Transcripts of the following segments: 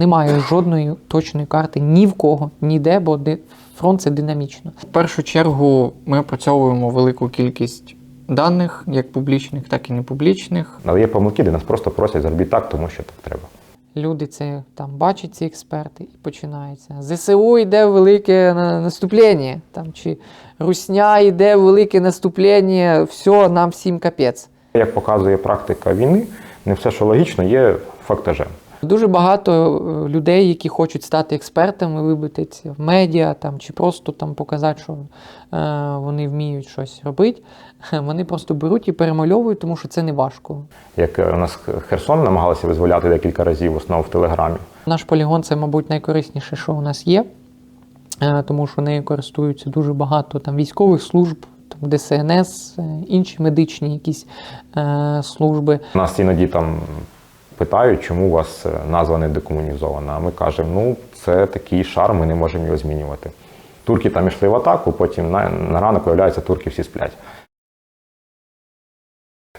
Немає жодної точної карти ні в кого, ніде, бо фронт це динамічно. В першу чергу ми опрацьовуємо велику кількість даних, як публічних, так і непублічних. Але є помилки, де нас просто просять зробіть так, тому що так треба. Люди це там бачать ці експерти і починається. ЗСУ йде велике на- наступлення, там, чи Русня йде велике наступлення, все, нам всім капець. Як показує практика війни, не все, що логічно, є фактажем. Дуже багато е, людей, які хочуть стати експертами, вибити це в медіа там, чи просто там показати, що е, вони вміють щось робити. Вони просто беруть і перемальовують, тому що це не важко. Як е, у нас Херсон намагалися визволяти декілька разів, в основному в Телеграмі. Наш полігон це, мабуть, найкорисніше, що у нас є, е, тому що нею користуються дуже багато там військових служб, ДСНС, е, інші медичні якісь е, служби. Нас іноді там питають, чому у вас е, назва не декомунізована. А ми кажемо, ну це такий шар, ми не можемо його змінювати. Турки там йшли в атаку, потім на, на ранок виявляється, турки всі сплять.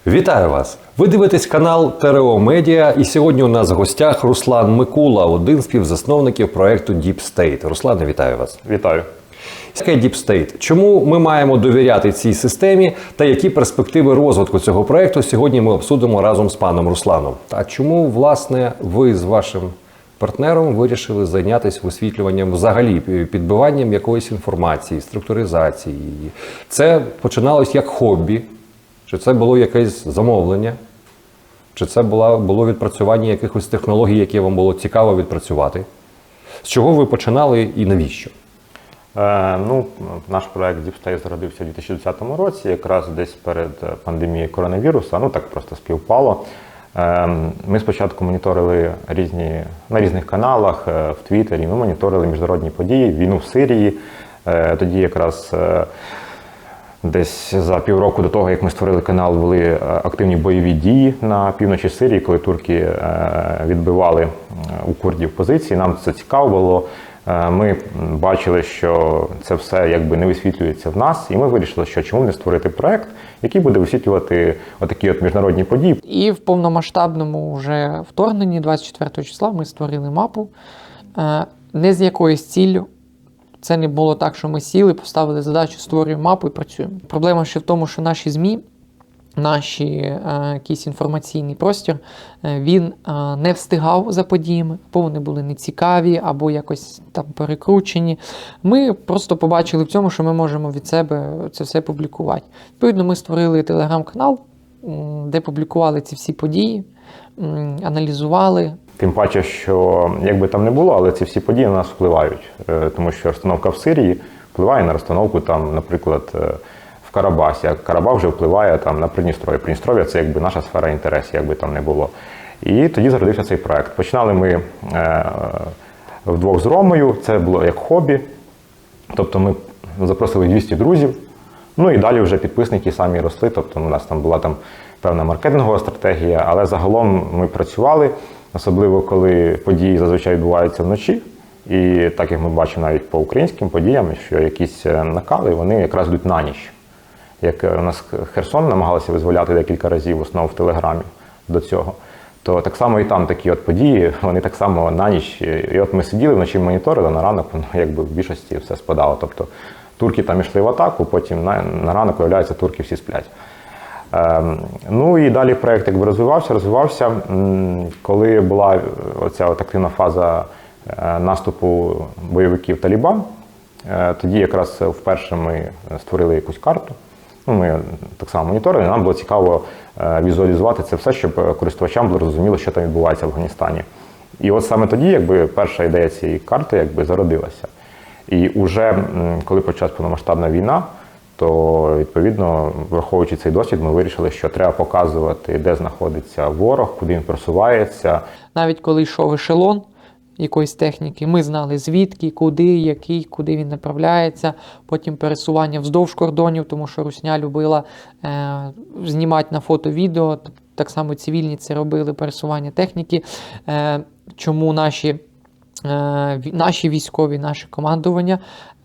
Вітаю вас! Ви дивитесь канал ТРО Медіа, і сьогодні у нас в гостях Руслан Микула, один з співзасновників проекту Deep State. Руслане, вітаю вас. Вітаю. Deep State. Чому ми маємо довіряти цій системі та які перспективи розвитку цього проекту сьогодні ми обсудимо разом з паном Русланом. А чому власне ви з вашим партнером вирішили зайнятися висвітлюванням взагалі підбиванням якоїсь інформації, структуризації? її? Це починалось як хобі, чи це було якесь замовлення? Чи це була, було відпрацювання якихось технологій, які вам було цікаво відпрацювати? З чого ви починали і навіщо? Е, ну, наш проект DeepState зародився у 2010 році, якраз десь перед е, пандемією коронавірусу. Ну так просто співпало. Е, Ми спочатку моніторили різні на різних каналах в Твіттері. Ми моніторили міжнародні події, війну в Сирії. Тоді якраз Десь за півроку до того, як ми створили канал, були активні бойові дії на півночі Сирії, коли турки відбивали у курдів позиції. Нам це цікаво було. Е, Ми бачили, що це все якби не висвітлюється в нас, і ми вирішили, що чому не створити проект, який буде висвітлювати отакі от міжнародні події. І в повномасштабному вже вторгненні 24 числа ми створили мапу е, не з якоюсь ціллю. Це не було так, що ми сіли, поставили задачу, створюємо мапу і працюємо. Проблема ще в тому, що наші ЗМІ, наші е, якийсь інформаційний простір, е, він е, не встигав за подіями, або вони були нецікаві, або якось там перекручені. Ми просто побачили в цьому, що ми можемо від себе це все публікувати. Відповідно, ми створили телеграм-канал, де публікували ці всі події, аналізували. Тим паче, що як би там не було, але ці всі події на нас впливають, тому що розстановка в Сирії впливає на розстановку там, наприклад, в Карабасі. А Карабах вже впливає там на Придністров'я. Придністров'я це якби наша сфера інтересів, як би там не було. І тоді зародився цей проект. Починали ми е, вдвох з Ромою. Це було як хобі. Тобто ми запросили 200 друзів. Ну і далі вже підписники самі росли. Тобто у нас там була там певна маркетингова стратегія, але загалом ми працювали, особливо коли події зазвичай відбуваються вночі. І так як ми бачимо навіть по українським подіям, що якісь е, накали вони якраз йдуть на ніч. Як у нас Херсон намагалися визволяти декілька разів, в основному в Телеграмі до цього, то так само і там такі от події, вони так само на ніч. І от ми сиділи вночі моніторили, на ранок воно якби в більшості все спадало. Тобто турки там йшли в атаку, потім на, на ранок виявляється, турки всі сплять. Ем, ну і далі проект якби розвивався, розвивався. Коли була оця от активна фаза е, наступу бойовиків Талібан, е, тоді якраз вперше ми створили якусь карту. Ну, ми так само моніторили, нам було цікаво е, візуалізувати це все, щоб е, користувачам було зрозуміло, що там відбувається в Афганістані. І от саме тоді, якби перша ідея цієї карти якби зародилася. І вже коли почалась повномасштабна війна, то відповідно, враховуючи цей досвід, ми вирішили, що треба показувати, де знаходиться ворог, куди він просувається. Навіть коли йшов ешелон якоїсь техніки, ми знали звідки, куди, який, куди він направляється. Потім пересування вздовж кордонів, тому що Русня любила е, знімати на фото відео. Так само цивільні це робили пересування техніки. Е, чому наші, е, наші військові, наше командування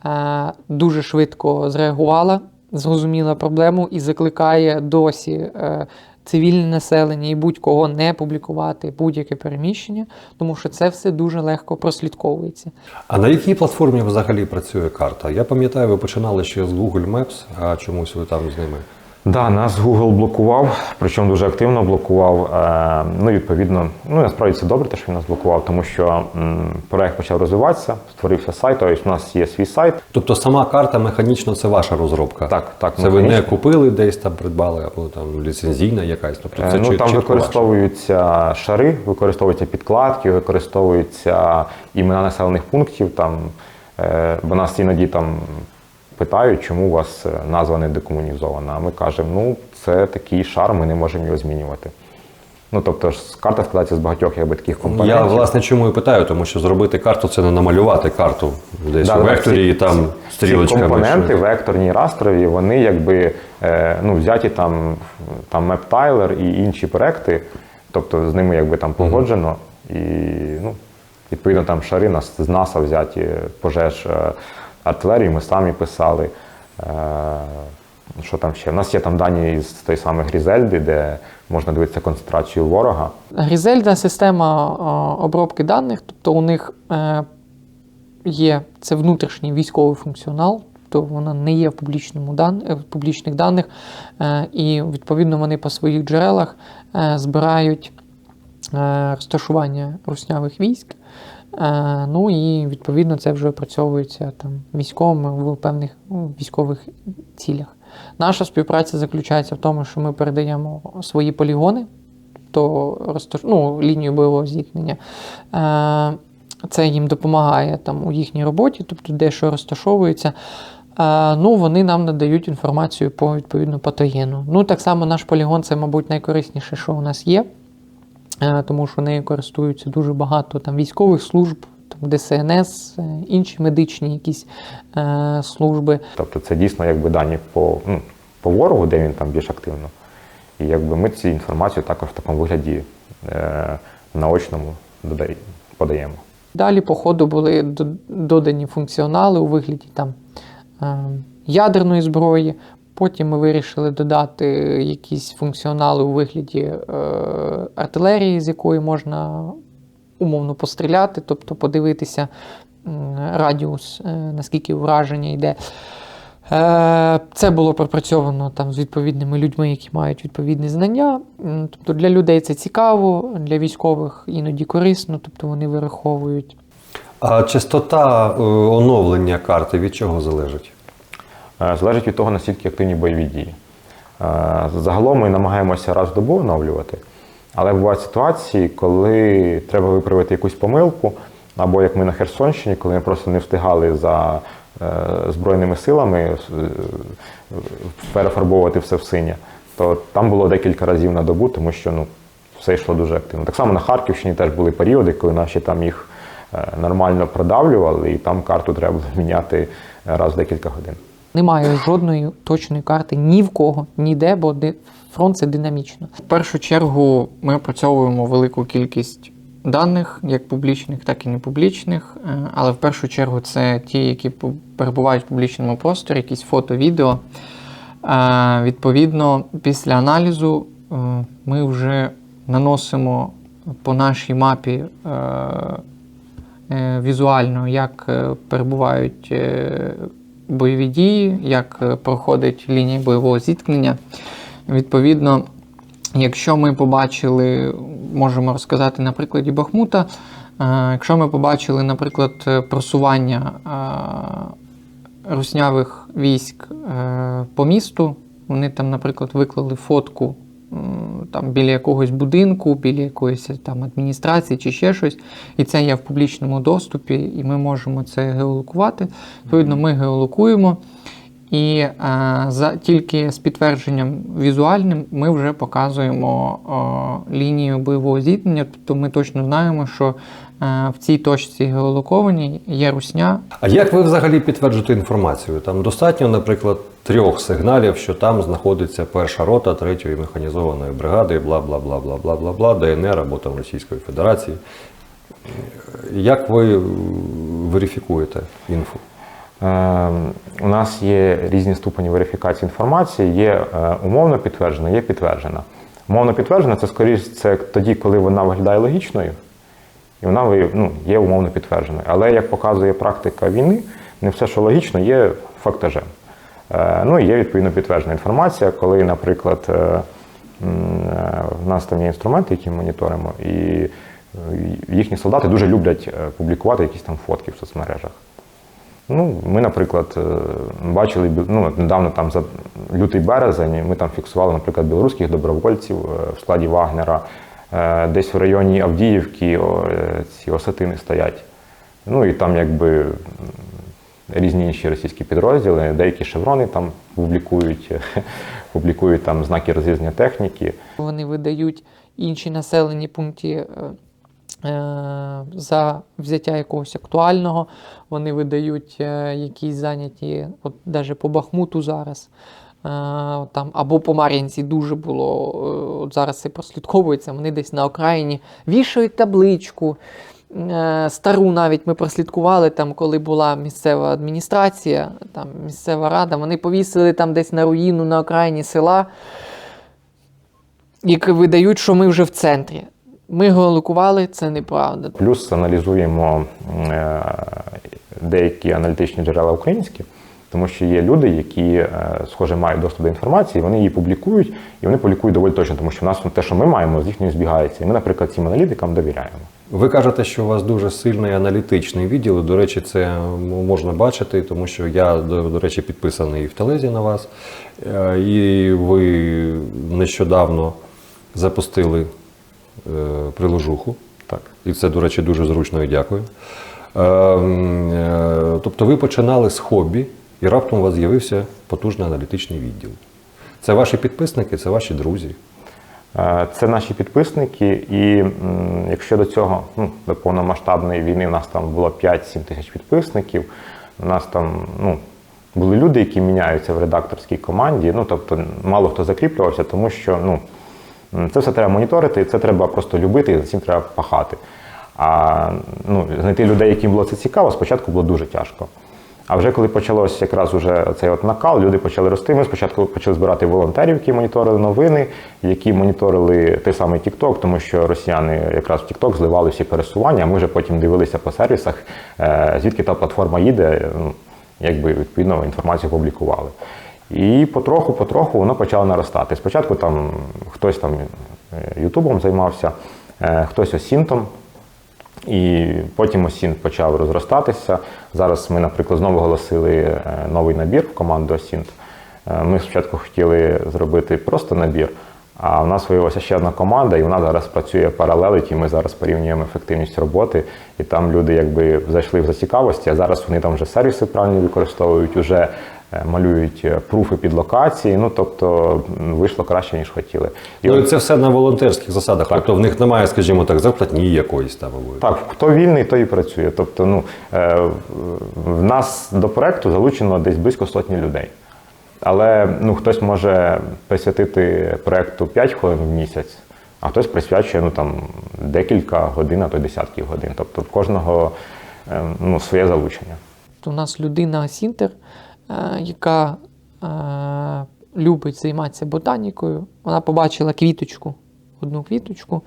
е, дуже швидко зреагувало, зрозуміла проблему і закликає досі. Цивільне населення і будь-кого не публікувати будь-яке переміщення, тому що це все дуже легко прослідковується. А на якій платформі взагалі працює карта? Я пам'ятаю, ви починали ще з Google Maps, а чомусь ви там з ними. Да, нас Google блокував, причому дуже активно блокував. Е, Ну, відповідно, ну насправді це добре, те, що він нас блокував, тому що проект почав розвиватися, створився сайт. Тобто у нас є свій сайт. Тобто сама карта механічно це ваша розробка? Так, так, Це ви не купили десь там, придбали, або там ліцензійна якась. Тобто це Е, ну чіт- там використовуються шари, використовуються підкладки, використовуються імена населених пунктів. Там, е, бо нас іноді там питають, чому у вас е, назва не декомунізована. А ми кажемо, ну це такий шар, ми не можемо його змінювати. Ну тобто карта складається з багатьох якби таких компонентів. Я власне чому і питаю, тому що зробити карту це не намалювати карту десь Да, у векторі ці- і там ці стрілочками. компоненти, що- векторні растрові, вони якби е, ну, взяті там, там MapTiler і інші проекти, тобто з ними якби там погоджено. І ну, відповідно там шари з НАСА взяті пожеж е, артилерії, ми самі писали. Е, що там ще? У нас є там дані з тої самої Грізельди, де можна дивитися концентрацію ворога. Грізельда система е, обробки даних, тобто у них е, є це внутрішній військовий функціонал, тобто вона не є в, публічному дан, в публічних даних, і відповідно вони по своїх джерелах збирають розташування руснявих військ. Е, Ну і відповідно це вже опрацьовується там військовими в певних ну, військових цілях. Наша співпраця заключається в тому, що ми передаємо свої полігони, то розташ... ну, лінію бойового зіткнення. Е, Це їм допомагає там, у їхній роботі, тобто де що розташовується. Е, Ну, вони нам надають інформацію по відповідно патогену. Ну, так само наш полігон це, мабуть, найкорисніше, що у нас є, е, тому що нею користуються дуже багато там, військових служб, там, ДСНС, е, інші медичні якісь е, служби. Тобто це дійсно якби дані по, ну, по ворогу, де він там більш активно. І якби ми цю інформацію також в такому вигляді е, наочному подаємо. Далі, по ходу, були додані функціонали у вигляді там, е, ядерної зброї. Потім ми вирішили додати якісь функціонали у вигляді е, артилерії, з якої можна умовно постріляти, тобто подивитися радіус, е, наскільки враження йде. Е, Це було пропрацьовано там з відповідними людьми, які мають відповідні знання. Тобто для людей це цікаво, для військових іноді корисно, тобто вони вираховують. А частота е, оновлення карти від чого залежить? Е, Залежить від того, наскільки активні бойові дії. Е, Загалом ми намагаємося раз в добу оновлювати, але бувають ситуації, коли треба виправити якусь помилку, або як ми на Херсонщині, коли ми просто не встигали за е, Збройними силами перефарбовувати все в синє, то там було декілька разів на добу, тому що ну, все йшло дуже активно. Так само на Харківщині теж були періоди, коли наші там їх нормально продавлювали, і там карту треба було міняти раз в декілька годин. Немає жодної точної карти ні в кого, ніде, бо фронт це динамічно. В першу чергу ми опрацьовуємо велику кількість даних, як публічних, так і непублічних. е, Але в першу чергу це ті, які перебувають в публічному просторі, якісь фото, відео. Е, Відповідно, після аналізу е, ми вже наносимо по нашій мапі візуально, як перебувають бойові дії, як е, проходить лінія бойового зіткнення. Відповідно, якщо ми побачили, можемо розказати на прикладі Бахмута, е, якщо ми побачили, наприклад, е, просування руснявих військ по місту, вони там, наприклад, виклали фотку там, біля якогось будинку, біля якоїсь там адміністрації чи ще щось, і це є в публічному доступі, і ми можемо це геолокувати. Відповідно, ми геолокуємо. І е, за, тільки з підтвердженням візуальним ми вже показуємо е, лінію бойового зіткнення, тобто ми точно знаємо, що е, в цій точці геолокованій є русня, А як ви взагалі підтверджуєте інформацію? Там достатньо, наприклад, трьох сигналів, що там знаходиться перша рота третьої механізованої бригади, бла бла бла бла бла бла бла ДНР або там Російської Федерації. Як ви е, верифікуєте інфу? Е, У нас є різні ступені верифікації інформації, є е, умовно підтверджена, є підтверджена. Умовно підтверджена це скоріш це тоді, коли вона виглядає логічною, вона ну, є умовно підтвердженою. Але як показує практика війни, не все, що логічно, є фактажем. Е, Ну і є відповідно підтверджена інформація, коли, наприклад, е, е, в нас там є інструменти, які ми моніторимо, і їхні солдати дуже люблять публікувати якісь там фотки в соцмережах. Ну, ми, наприклад, бачили ну, недавно там за лютий березень. Ми там фіксували, наприклад, білоруських добровольців в складі Вагнера. Е, Десь в районі Авдіївки е, ці осетини стоять. Ну і там якби різні інші російські підрозділи, деякі шеврони там публікують, публікують там знаки розрізнення техніки. Вони видають інші населені пункти е, е, за взяття якогось актуального. Вони видають е, якісь зайняті, от навіть по Бахмуту зараз. Е, Там, або по Мар'їнці дуже було, е, от зараз це прослідковується, вони десь на окраїні вішають табличку. е, Стару навіть ми прослідкували, там, коли була місцева адміністрація, там місцева рада, вони повісили там десь на руїну на окраїні села які видають, що ми вже в центрі. Ми голокували, це неправда. Плюс аналізуємо деякі аналітичні джерела українські, тому що є люди, які, е, схоже, мають доступ до інформації, вони її публікують, і вони публікують доволі точно, тому що в нас те, що ми маємо, з їхньою збігається. І ми, наприклад, цим аналітикам довіряємо. Ви кажете, що у вас дуже сильний аналітичний відділ. До речі, це можна бачити, тому що я, до, речі, підписаний в Телезі на вас. Е, І ви нещодавно запустили е, приложуху. Так. І це, до речі, дуже зручно і дякую. Тобто ви починали з хобі, і раптом у вас з'явився потужний аналітичний відділ. Це ваші підписники, це ваші друзі. Е, Це наші підписники, і якщо до цього, ну, до повномасштабної війни, у нас там було 5-7 тисяч підписників, у нас там ну, були люди, які міняються в редакторській команді. Ну, тобто, мало хто закріплювався, тому що ну, це все треба моніторити, це треба просто любити, і за цим треба пахати. А ну, знайти людей, яким було це цікаво, спочатку було дуже тяжко. А вже коли почалось якраз уже цей от накал, люди почали рости. Ми спочатку почали збирати волонтерів, які моніторили новини, які моніторили той самий TikTok, тому що росіяни якраз в TikTok зливали всі пересування. А ми вже потім дивилися по сервісах, е, звідки та платформа їде. Ну, якби відповідно інформацію публікували. І потроху, потроху воно почало наростати. Спочатку там хтось там е, Ютубом займався, е, хтось осінтом. І потім Осін почав розростатися. Зараз ми, наприклад, знову оголосили е, новий набір в команду Осінт. Е, Ми спочатку хотіли зробити просто набір, а в нас виявилася ще одна команда, і вона зараз працює паралелить, і ми зараз порівнюємо ефективність роботи. І там люди якби зайшли в зацікавості, а зараз вони там вже сервіси правильно використовують, вже малюють е, пруфи під локації. Ну тобто вийшло краще, ніж хотіли. І Ну от- це все на волонтерських засадах. Тобто в них немає, скажімо так, зарплатні якоїсь там. або- Так, хто вільний, той і працює. Тобто, ну, е, в нас до проекту залучено десь близько сотні людей. Але ну, хтось може присвятити проекту 5 хвилин в місяць, а хтось присвячує ну, там, декілька годин, а то й десятки годин. Тобто в кожного е, ну, своє залучення. У нас людина Сінтер, е, яка е, любить займатися ботанікою. Вона побачила квіточку, одну квіточку.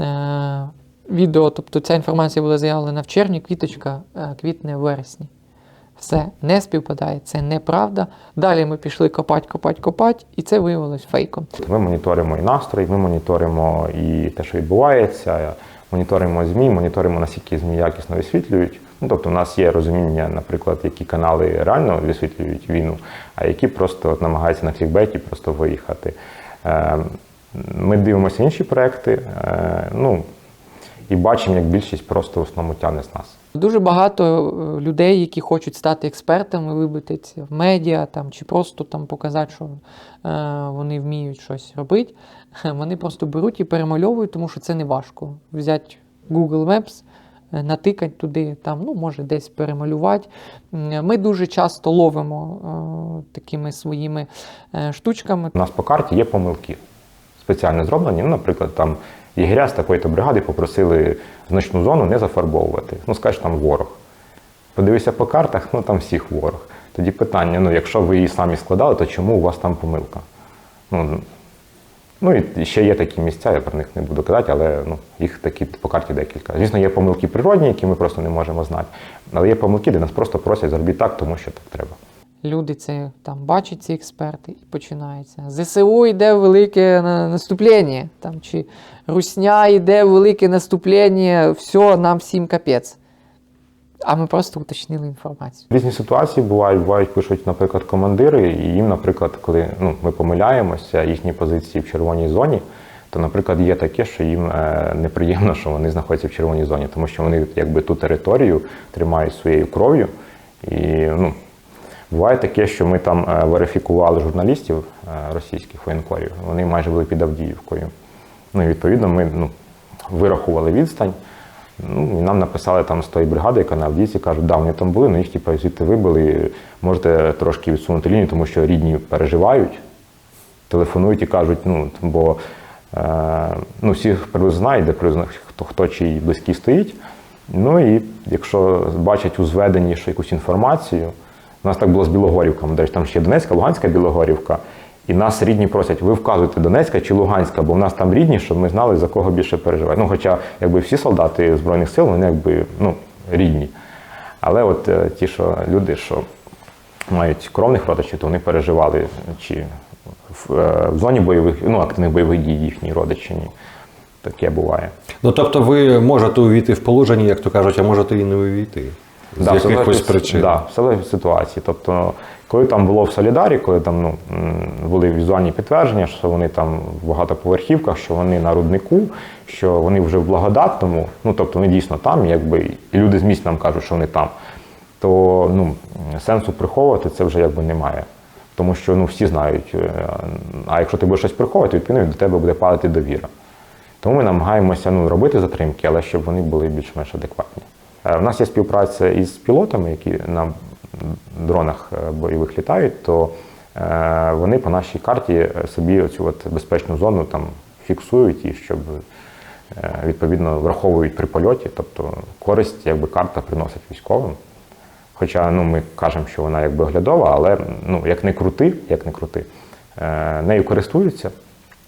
Е, відео, тобто ця інформація була заявлена в червні, квіточка е, квітне в вересні. Все не співпадає, це неправда. Далі ми пішли копати, копати, копати, і це виявилось фейком. Ми моніторимо і настрій, ми моніторимо і те, що відбувається, моніторимо ЗМІ, моніторимо, наскільки ЗМІ якісно висвітлюють. Ну, тобто, у нас є розуміння, наприклад, які канали реально висвітлюють війну, а які просто от, намагаються на клікбейті просто виїхати. Е, Ми дивимося інші проекти, е, ну, і бачимо, як більшість просто в основному тягне з нас. Дуже багато е, людей, які хочуть стати експертами, вибитися в медіа там, чи просто там показати, що е, вони вміють щось робити. Вони просто беруть і перемальовують, тому що це не важко. Взяти Google Maps, натикати туди, там, ну, може десь перемалювати. Ми дуже часто ловимо е, такими своїми е, штучками. У нас по карті є помилки спеціально зроблені. Ну, наприклад, там єгеря з такої-то бригади попросили значну зону не зафарбовувати. Ну, скажеш, там ворог. Подивися по картах, ну там всіх ворог. Тоді питання: ну, якщо ви її самі складали, то чому у вас там помилка? Ну, Ну і ще є такі місця, я про них не буду казати, але ну, їх такі по карті декілька. Звісно, є помилки природні, які ми просто не можемо знати. Але є помилки, де нас просто просять зробити так, тому що так треба. Люди це там бачать ці експерти і починається. ЗСУ йде в велике наступлення, там, чи Русня йде в велике наступлення, все, нам всім капець. А ми просто уточнили інформацію. Різні ситуації бувають, бувають, пишуть, наприклад, командири, і їм, наприклад, коли ну, ми помиляємося, їхні позиції в червоній зоні, то, наприклад, є таке, що їм е, неприємно, що вони знаходяться в червоній зоні, тому що вони якби ту територію тримають своєю кров'ю. І ну, буває таке, що ми там е, верифікували журналістів е, російських воєнкорів, вони майже були під Авдіївкою. Ну і відповідно ми ну, вирахували відстань. Ну, і нам написали там з тої бригади, яка на Авдіївці, кажуть, да, вони там були, ну їх типу, звідти вибили, можете трошки відсунути лінію, тому що рідні переживають, телефонують і кажуть, ну, бо е, ну, всі знають, де хто, хто чий близький стоїть. Ну і якщо бачать у зведенні якусь інформацію, у нас так було з Білогорівками, де ж там ще Донецька, Луганська Білогорівка. І нас рідні просять, ви вказуєте Донецька чи Луганська, бо в нас там рідні, щоб ми знали, за кого більше переживають. Ну, хоча якби всі солдати Збройних сил, вони якби ну, рідні. Але от е, ті, що люди, що мають кровних родичів, то вони переживали, чи в, е, в зоні бойових, ну, активних бойових дій їхні родичі. Ні. Таке буває. Ну тобто ви можете увійти в положення, як то кажуть, а можете і не увійти. З Да, якихось причин. Да, в залежності ситуації. Тобто, коли там було в Солідарі, коли там ну, були візуальні підтвердження, що вони там в багатоповерхівках, що вони на руднику, що вони вже в благодатному, ну тобто вони дійсно там, якби, і люди з місць нам кажуть, що вони там, то ну, сенсу приховувати це вже якби немає. Тому що ну, всі знають, е, а якщо ти будеш щось приховувати, відповідно до тебе буде падати довіра. Тому ми намагаємося ну, робити затримки, але щоб вони були більш-менш адекватні. Е, У нас є співпраця із пілотами, які на дронах е, бойових літають, то е, вони по нашій карті е, собі оцю от безпечну зону там фіксують і щоб е, відповідно враховують при польоті, тобто користь, якби карта приносить військовим. Хоча ну, ми кажемо, що вона якби оглядова, але ну, як не крути, як не крути, е, нею користуються.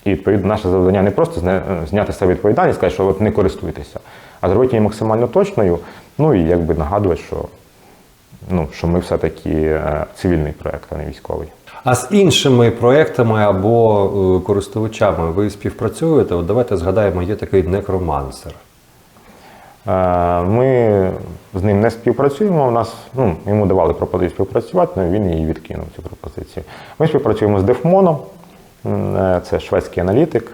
І відповідно наше завдання не просто зняти себе відповідальність, сказати, що от не користуйтеся, а зробити її максимально точною, ну і якби нагадувати, що, ну, що ми все-таки е, цивільний проект, а не військовий. А з іншими проектами або е, користувачами ви співпрацюєте? От давайте згадаємо, є такий некромансер. Е, Ми з ним не співпрацюємо. У нас ну, йому давали пропозицію співпрацювати, але він її відкинув цю пропозицію. Ми співпрацюємо з Дефмоном, це шведський аналітик.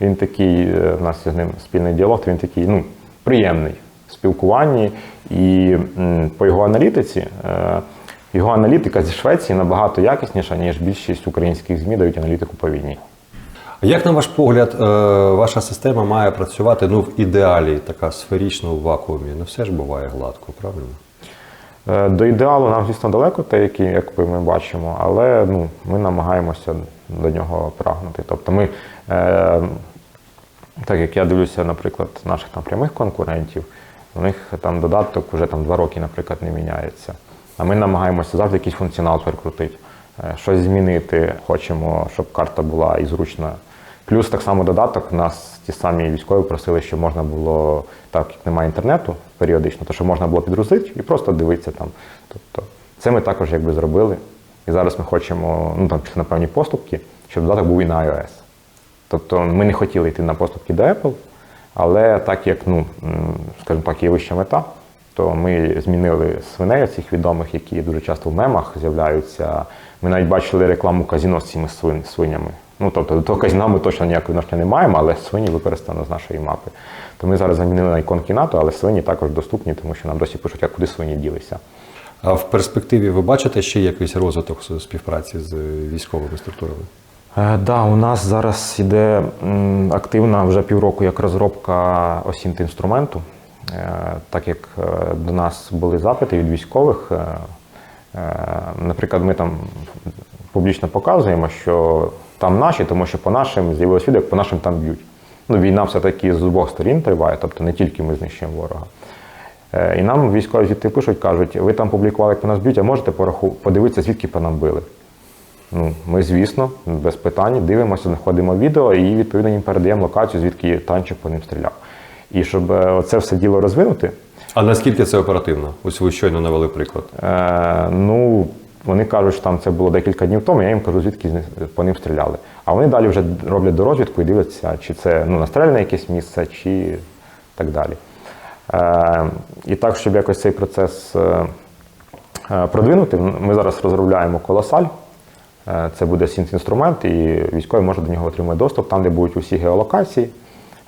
Він такий, у нас з ним спільний діалог, він такий ну, приємний спілкуванні. І по його аналітиці, е, його аналітика зі Швеції набагато якісніша, ніж більшість українських ЗМІ дають аналітику по війні. Як на ваш погляд, е, ваша система має працювати ну, в ідеалі, така сферічна в вакуумі? Не все ж буває гладко, правильно? Е, До ідеалу нам, звісно, далеко, те, який, як ми бачимо, але ну, ми намагаємося до нього прагнути. Тобто ми, е, так як я дивлюся, наприклад, наших там прямих конкурентів, у них там додаток вже там два роки, наприклад, не міняється. А ми намагаємося завжди якийсь функціонал перекрутити, е, щось змінити. Хочемо, щоб карта була і зручна. Плюс так само додаток нас ті самі військові просили, щоб можна було, так як немає інтернету періодично, то що можна було підгрузити і просто дивитися там. Тобто це ми також якби зробили. І зараз ми хочемо, ну там на певні поступки, щоб додаток був і на iOS. Тобто ми не хотіли йти на поступки до Apple, але так як, ну, скажімо так, є вища мета, то ми змінили свиней цих відомих, які дуже часто в мемах з'являються. Ми навіть бачили рекламу казіно з цими свинями. Ну, тобто до того казіна ми точно ніякої відношення не маємо, але свині використано з нашої мапи. То ми зараз замінили на іконки НАТО, але свині також доступні, тому що нам досі пишуть, а куди свині ділися. А в перспективі ви бачите ще якийсь розвиток співпраці з військовими структурами? Е, Да, у нас зараз іде активна вже півроку як розробка осінт інструменту. Е, Так як е, до нас були запити від військових, наприклад, ми там публічно показуємо, що там наші, тому що по нашим з'явилось відео, по нашим там б'ють. Ну, війна все-таки з обох сторін триває, тобто не тільки ми знищуємо ворога. І нам військові звідти пишуть, кажуть, ви там публікували, як по нас б'ють, а можете пораху- подивитися, звідки по нам били. Ну, ми, звісно, без питань дивимося, знаходимо відео і відповідно їм передаємо локацію, звідки танчик по ним стріляв. І щоб е, це все діло розвинути, А наскільки це оперативно? Ось ви щойно навели приклад. Е, ну, вони кажуть, що там це було декілька днів тому, я їм кажу, звідки по ним стріляли. А вони далі вже роблять дорозвідку і дивляться, чи це ну, настріляне якесь місце, чи так далі. Е, і так, щоб якось цей процес е, е, продвинути, ми зараз розробляємо колосаль. Е, Це буде сінт-інструмент, і військові можуть до нього отримати доступ, там, де будуть усі геолокації.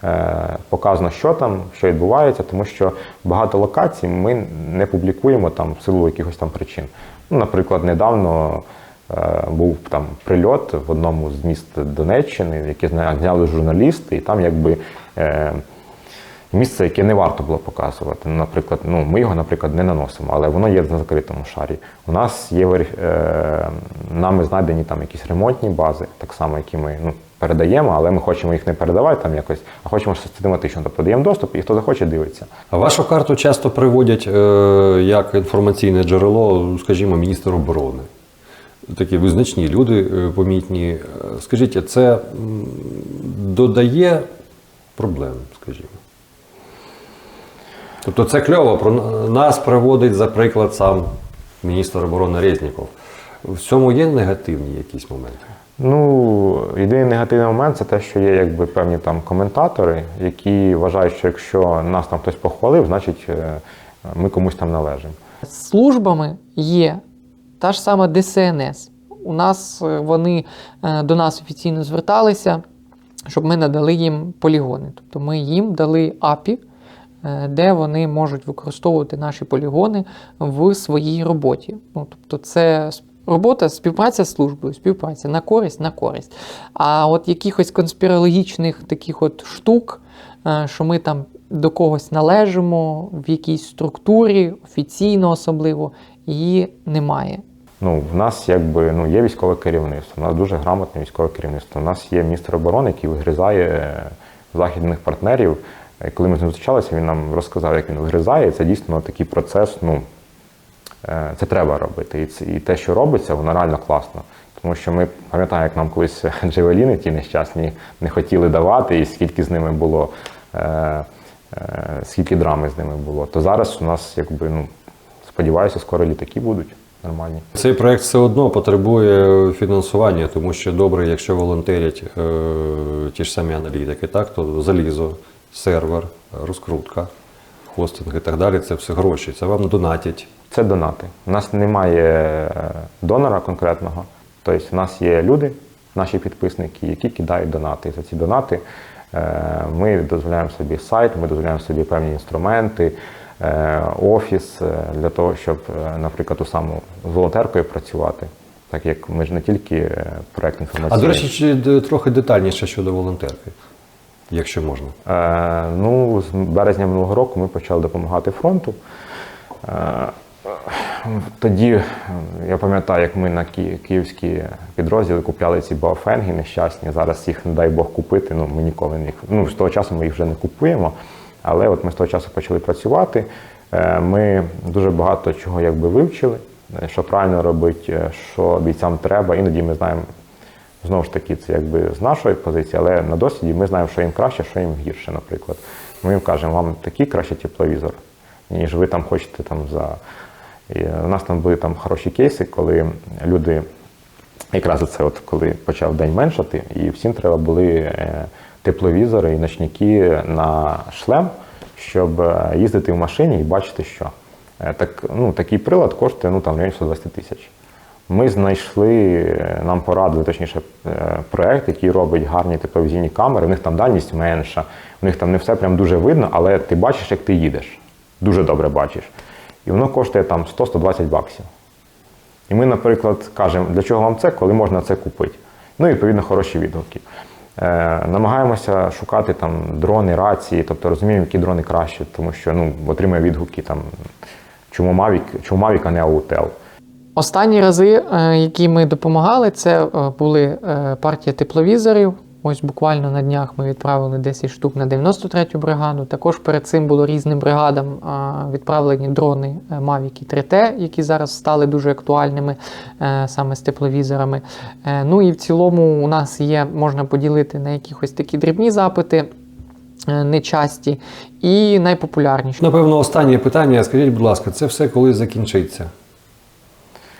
Е, Показано, що там, що відбувається, тому що багато локацій ми не публікуємо там в силу якихось там причин. Ну, наприклад, недавно е, був там прильот в одному з міст Донеччини, який зня- зняли журналісти, і там якби. Місце, яке не варто було показувати. Ну, Наприклад, ну ми його, наприклад, не наносимо, але воно є на закритому шарі. У нас є е, нами знайдені там якісь ремонтні бази, так само, які ми ну, передаємо, але ми хочемо їх не передавати там якось, а хочемо систематично. Тобто даємо доступ, і хто захоче, дивиться. А вашу карту часто приводять е, як інформаційне джерело, скажімо, міністр оборони. Такі визначні люди е, помітні. Е, Скажіть, це додає проблем, скажімо? Тобто це кльово, про нас приводить, за приклад, сам міністр оборони Резніков. В цьому є негативні якісь моменти? Ну, єдиний негативний момент це те, що є якби певні там коментатори, які вважають, що якщо нас там хтось похвалив, значить е, ми комусь там належимо. Службами є та ж сама ДСНС. У нас е, вони е, до нас офіційно зверталися, щоб ми надали їм полігони. Тобто ми їм дали е, де вони можуть використовувати наші полігони в своїй роботі. Ну, тобто, це робота, співпраця з службою, співпраця на користь, на користь. А от якихось конспірологічних таких от штук, е, що ми там до когось належимо в якійсь структурі, офіційно особливо, її немає. Ну, в нас якби ну є військове керівництво. У нас дуже грамотне військове керівництво. У нас є міністр оборони, який вигризає е, західних партнерів. Е, Коли ми з ним зустрічалися, він нам розказав, як він вигризає. Це дійсно такий процес. Ну е, це треба робити. І, це, і те, що робиться, воно реально класно. Тому що ми пам'ятаємо, як нам колись джевеліни ті нещасні не хотіли давати, і скільки з ними було, е, е, скільки драми з ними було. То зараз у нас, якби, ну, сподіваюся, скоро літаки будуть нормальні. Цей проект все одно потребує фінансування, тому що добре, якщо волонтерять е, ті ж самі аналітики, так, то залізо, сервер, розкрутка, хостинг і так далі це все гроші. Це вам донатять. Це донати. У нас немає е, донора конкретного. Тобто, у нас є люди, наші підписники, які кидають донати. І за ці донати е, ми дозволяємо собі сайт, ми дозволяємо собі певні інструменти, е, офіс для того, щоб, наприклад, ту саму волонтеркою працювати. Так як ми ж не тільки проект А інформаційний. до речі, трохи детальніше щодо волонтерки, якщо можна. Е, ну, з березня минулого року ми почали допомагати фронту. Е, тоді е, я пам'ятаю, як ми на ки- київські підрозділи купляли ці баофенги нещасні. Зараз їх, не дай Бог, купити. Ну, ми ніколи не їх. Ну, з того часу ми їх вже не купуємо. Але от ми з того часу почали працювати. Е, Ми дуже багато чого якби вивчили, е, що правильно робити, що бійцям треба. Іноді ми знаємо Знову ж таки, це якби з нашої позиції, але на досвіді ми знаємо, що їм краще, що їм гірше, наприклад. Ми їм кажемо, вам такий краще тепловізор, ніж ви там хочете там за. І у нас там були там хороші кейси, коли люди, якраз це от коли почав день меншати, і всім треба були е, тепловізори і ночники на шлем, щоб е, їздити в машині і бачити, що. Е, Так, ну, такий прилад коштує ну, там, 120 тисяч. Ми знайшли, е, нам порадили, точніше, е, проект, який робить гарні тепловізійні камери. У них там дальність менша, у них там не все прям дуже видно, але ти бачиш, як ти їдеш. Дуже добре бачиш. І воно коштує там 100-120 баксів. І ми, наприклад, кажемо, для чого вам це, коли можна це купити. Ну і відповідно хороші відгуки. Е, намагаємося шукати там дрони, рації, тобто розуміємо, які дрони краще, тому що ну, отримує відгуки там, чому Mavic, чому Mavic, а не Autel. Останні рази, е, які ми допомагали, це е, були е, партія тепловізорів, Ось буквально на днях ми відправили 10 штук на 93-ю бригаду. Також перед цим було різним бригадам відправлені дрони Mavic 3T, які зараз стали дуже актуальними саме з тепловізорами. Ну і в цілому у нас є, можна поділити на якихось такі дрібні запити. Нечасті і найпопулярніші. Напевно, останнє питання. Скажіть, будь ласка, це все коли закінчиться?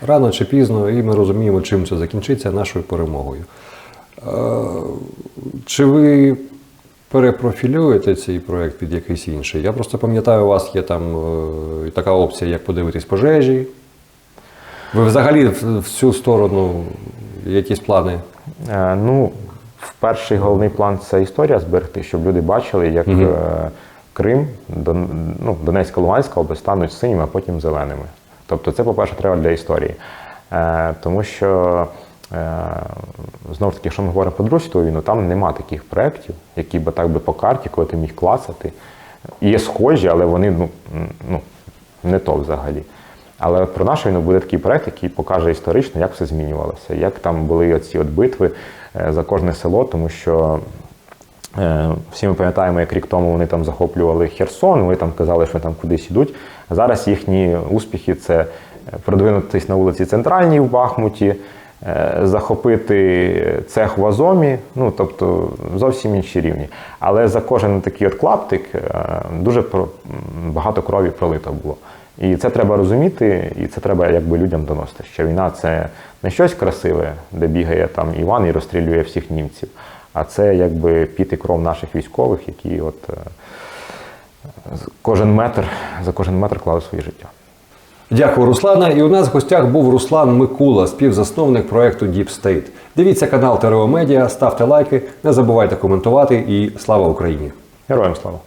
Рано чи пізно, і ми розуміємо, чим це закінчиться нашою перемогою. Е, Чи ви перепрофілюєте цей проект під якийсь інший? Я просто пам'ятаю, у вас є там е, така опція, як подивитись пожежі. Ви взагалі в цю сторону якісь плани? Е, Ну, перший головний план це історія зберегти, щоб люди бачили, як е, Крим, Дон, ну, Донецька, Луганська область стануть синіми, а потім зеленими. Тобто, це, по-перше, треба для історії. Е, тому що е, знову ж таки, якщо ми говоримо про Другу війну, там нема таких проєктів, які би так би по карті, коли ти міг клацати. Є схожі, але вони ну, ну, не то взагалі. Але про нашу війну буде такий проект, який покаже історично, як все змінювалося, як там були оці от битви е, за кожне село, тому що всі ми пам'ятаємо, як рік тому вони там захоплювали Херсон, вони там казали, що там кудись ідуть. А зараз їхні успіхи це е, продвинутись на вулиці Центральній в Бахмуті, е, захопити цех в Азомі, ну тобто зовсім інші рівні. Але за кожен такий от клаптик е, дуже багато крові пролито було. І це треба розуміти, і це треба якби людям доносити, що війна це не щось красиве, де бігає там Іван і розстрілює всіх німців, а це якби піт і кров наших військових, які от е, кожен метр за кожен метр клали своє життя. Дякую, Руслана. І у нас в гостях був Руслан Микула, співзасновник проекту Deep State. Дивіться канал Терео Медіа, ставте лайки, не забувайте коментувати і слава Україні! Героям слава!